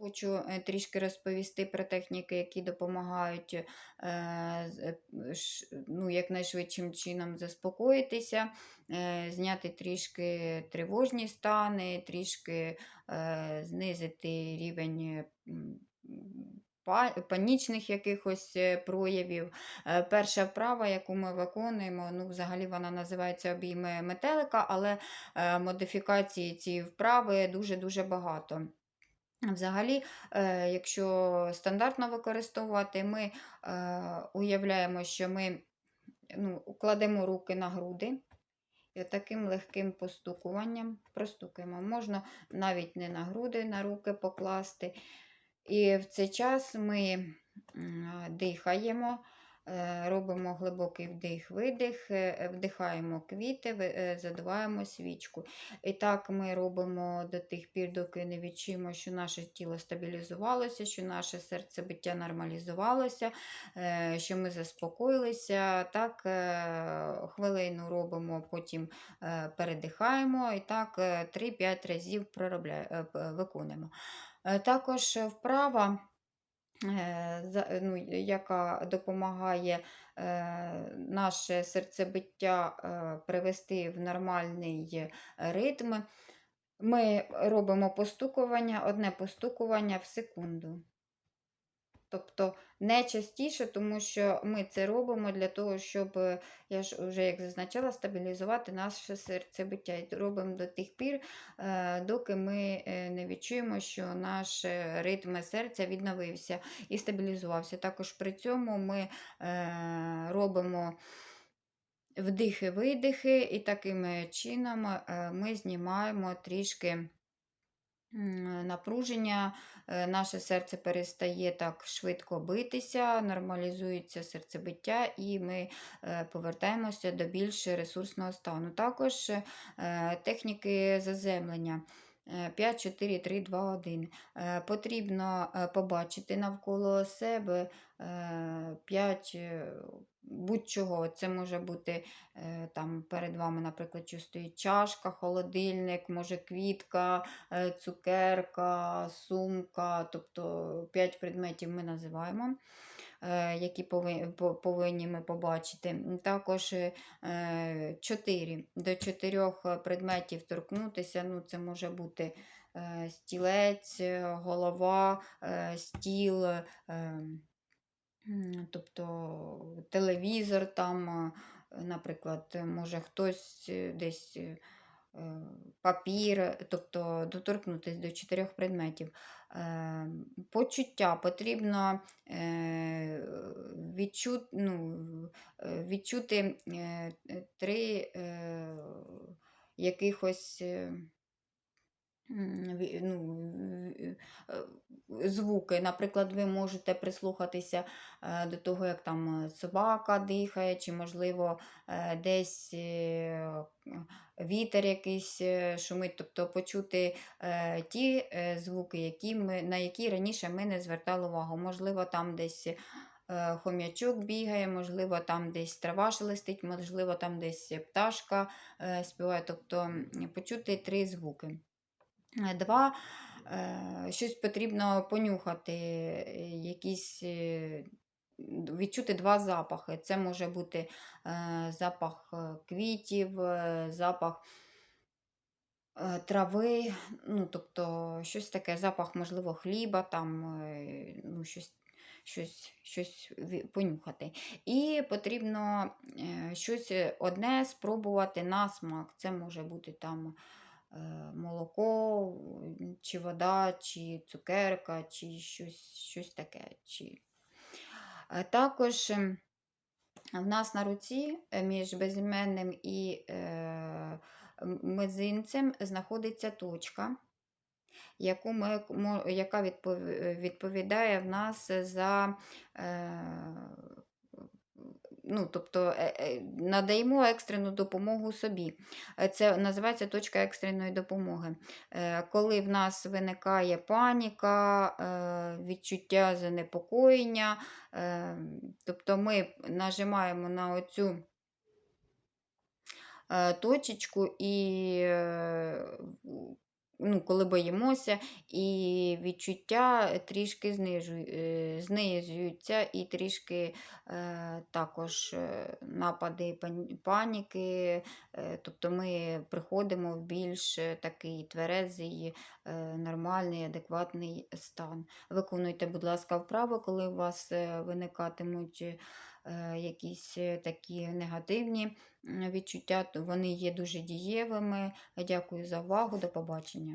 Хочу е, трішки розповісти про техніки, які допомагають е, е, ну, якнайшвидшим чином заспокоїтися, зняти трішки тривожні стани, трішки знизити рівень панічних якихось проявів. Перша вправа, яку ми виконуємо, ну, взагалі вона називається обійми метелика, але модифікації цієї вправи дуже-дуже багато. Взагалі, е, якщо стандартно використовувати, ми е, уявляємо, що ми ну, кладемо руки на груди і таким легким постукуванням простукуємо. Можна навіть не на груди, на руки покласти. І в цей час ми дихаємо, робимо глибокий вдих-видих, е, вдихаємо квіти, е, задуваємо свічку. І так ми робимо до тих пір, доки не відчуємо, що наше тіло стабілізувалося, що наше серцебиття нормалізувалося, е, що ми заспокоїлися. Так, е, хвилину робимо, потім е, передихаємо і так е, 3-5 разів е, виконуємо. Е, Також вправа, е, ну, яка допомагає е, наше серцебиття е, привести в нормальний ритм. Ми робимо постукування, одне постукування в секунду. Тобто не частіше, тому що ми це робимо для того, щоб, е, я ж вже як зазначала, стабілізувати наше серцебиття. І робимо до тих пір, е, доки ми е, не відчуємо, що наш ритм серця відновився і стабілізувався. Також при цьому ми робимо вдихи-видихи, і таким чином ми знімаємо трішки напруження, е, наше серце перестає так швидко битися, нормалізується серцебиття, і ми е, повертаємося до більш ресурсного стану. Також е, техніки заземлення. Е, 5, 4, 3, 2, 1. Е, Потрібно е, побачити навколо себе 5 будь-чого. Це може бути е, там перед вами, наприклад, стоїть чашка, холодильник, може квітка, е, цукерка, сумка, тобто 5 предметів ми називаємо. Е, Які повинні ми побачити. Також 4 до 4 предметів торкнутися. Ну, це може бути е, стілець, е, голова, е, стіл, е, Тобто телевізор там, е, наприклад, е, може хтось е, десь е, е, папір, тобто доторкнутися до чотирьох предметів. Почуття потрібно відчу, відчути, ну, відчути три якихось. ну, звуки. Наприклад, ви можете прислухатися е, до того, як там е, собака дихає, чи, можливо, е, десь вітер якийсь шумить, тобто почути ті звуки, які ми, на які раніше ми не звертали увагу. Можливо, там десь. Хом'ячок бігає, можливо, там десь трава шелестить, можливо, там десь пташка співає, тобто почути три звуки. Два, щось потрібно понюхати, е, якісь, е, відчути два запахи. Це може бути е, запах е, квітів, е, запах е, трави, ну, тобто щось таке, запах, можливо, хліба, там, е, ну, щось, щось, щось понюхати. І потрібно е, щось одне спробувати на смак. Це може бути там е, молоко, чи вода, чи цукерка, чи щось, щось таке. Чи... Е, Також в нас на руці е, між безіменним і е, мизинцем знаходиться точка, яку ми, яка відповідає в нас за е, ну, тобто е, е, надаємо екстрену допомогу собі. Е, Це називається точка екстреної допомоги. Коли в нас виникає паніка, відчуття занепокоєння, тобто ми нажимаємо на оцю точечку і ну, коли боїмося, і відчуття трішки знижу, е, і трішки е, також е, напади паніки. Е, тобто ми приходимо в більш е, такий тверезий, е, нормальний, адекватний стан. Виконуйте, будь ласка, вправи, коли у вас е, виникатимуть е, якісь е, такі негативні відчуття, то вони є дуже дієвими. Дякую за увагу, до побачення.